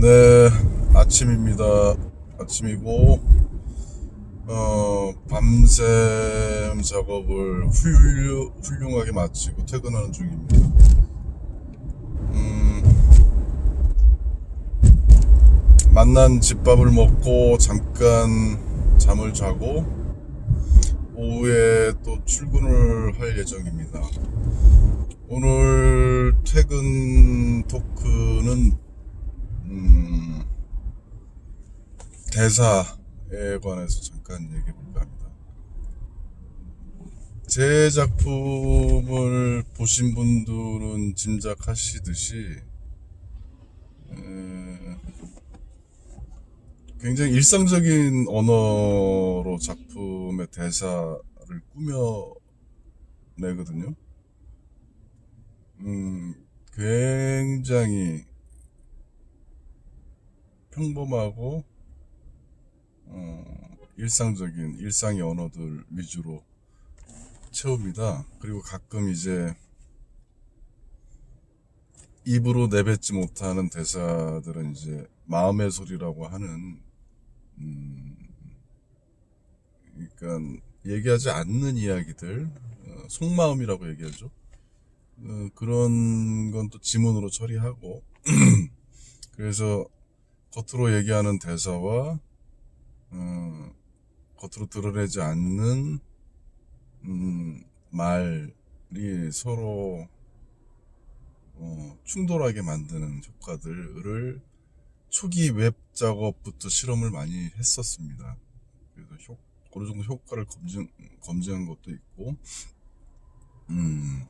네, 아침입니다. 아침이고, 어, 밤샘 작업을 훌륭, 훌륭하게 마치고 퇴근하는 중입니다. 음, 만난 집밥을 먹고 잠깐 잠을 자고, 오후에 또 출근을 할 예정입니다. 오늘 퇴근 토크는 음, 대사에 관해서 잠깐 얘기해 볼까 합니다. 제 작품을 보신 분들은 짐작하시듯이 에, 굉장히 일상적인 언어로 작품의 대사를 꾸며내거든요. 음, 굉장히 평범하고 어, 일상적인 일상의 언어들 위주로 채웁니다. 그리고 가끔 이제 입으로 내뱉지 못하는 대사들은 이제 마음의 소리라고 하는 음, 그러니까 얘기하지 않는 이야기들 어, 속마음이라고 얘기하죠. 어, 그런 건 또 지문으로 처리하고 그래서 겉으로 얘기하는 대사와 어, 겉으로 드러내지 않는 음, 말이 서로 어, 충돌하게 만드는 효과들을 초기 웹 작업부터 실험을 많이 했었습니다. 그래서 효, 어느 정도 효과를 검증 검증한 것도 있고, 음,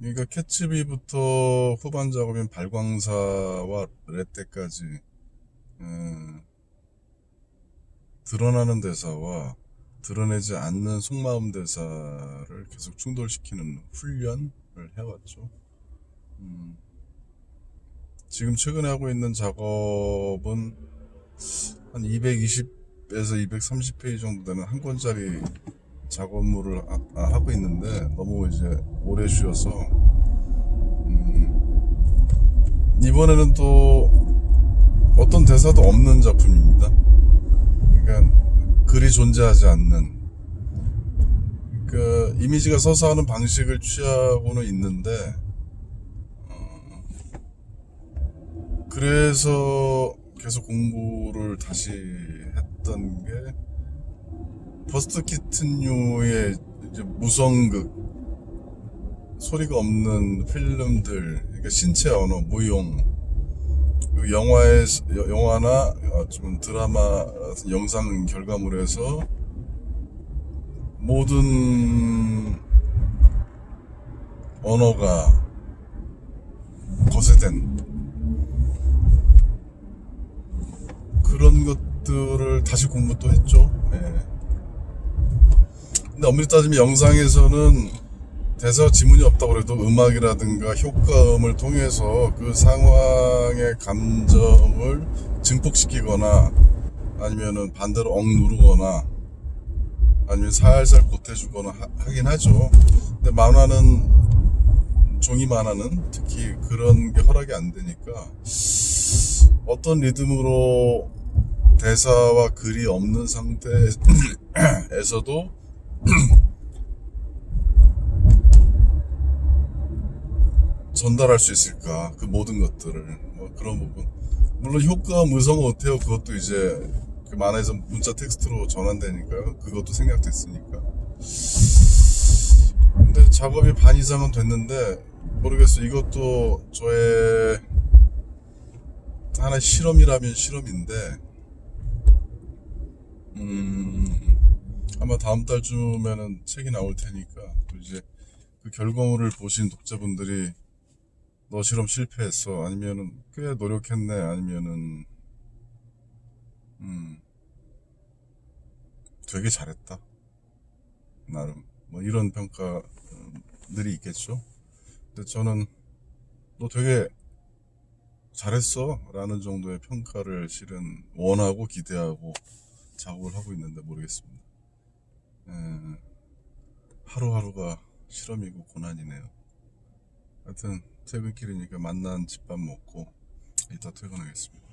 그러니까 캐츠비부터 후반 작업인 발광사와 레떼까지 음, 드러나는 대사와 드러내지 않는 속마음 대사를 계속 충돌시키는 훈련을 해왔죠. 음, 지금 최근에 하고 있는 작업은 한 220에서 230페이지 정도 되는 한 권짜리 작업물을 하- 아, 하고 있는데 너무 이제 오래 쉬어서 음, 이번에는 또 어떤 대사도 없는 작품입니다. 그러니까 글이 존재하지 않는 그 이미지가 서서 하는 방식을 취하고는 있는데 어, 그래서 계속 공부를 다시 했던 게 버스트 키튼류의 무성극 소리가 없는 필름들 그러니까 신체 언어 무용 그 영화의 여- 영화나 어, 좀 드라마 영상 결과물에서 모든 언어가 거세된 그런 것들을 다시 공부 또 했죠. 예. 근데 엄밀히 따지면 영상에서는 대사 지문이 없다고 해도 음악이라든가 효과음을 통해서 그 상황의 감정을 증폭시키거나 아니면은 반대로 억누르거나 아니면 살살 보태주거나 하, 하긴 하죠. 근데 만화는 종이 만화는 특히 그런 게 허락이 안 되니까 어떤 리듬으로 대사와 글이 없는 상태에서도 전달할 수 있을까? 그 모든 것들을. 뭐 그런 부분. 물론 효과 무성 어때요? 그것도 이제 그 만화에서 문자 텍스트로 전환되니까요. 그것도 생각됐으니까. 근데 작업이 반 이상은 됐는데 모르겠어 이것도 저의 하나의 실험이라면 실험인데 음 아마 다음 달쯤에는 책이 나올 테니까 또 이제 그 결과물을 보신 독자분들이 너 실험 실패했어. 아니면은 꽤 노력했네. 아니면은 음 되게 잘했다. 나름. 뭐 이런 평가들이 있겠죠. 근데 저는 너 되게 잘했어. 라는 정도의 평가를 실은 원하고 기대하고 작업을 하고 있는데 모르겠습니다 에, 하루하루가 실험이고 고난이네요 하여튼 퇴근길이니까 만난 집밥 먹고 이따 퇴근하겠습니다.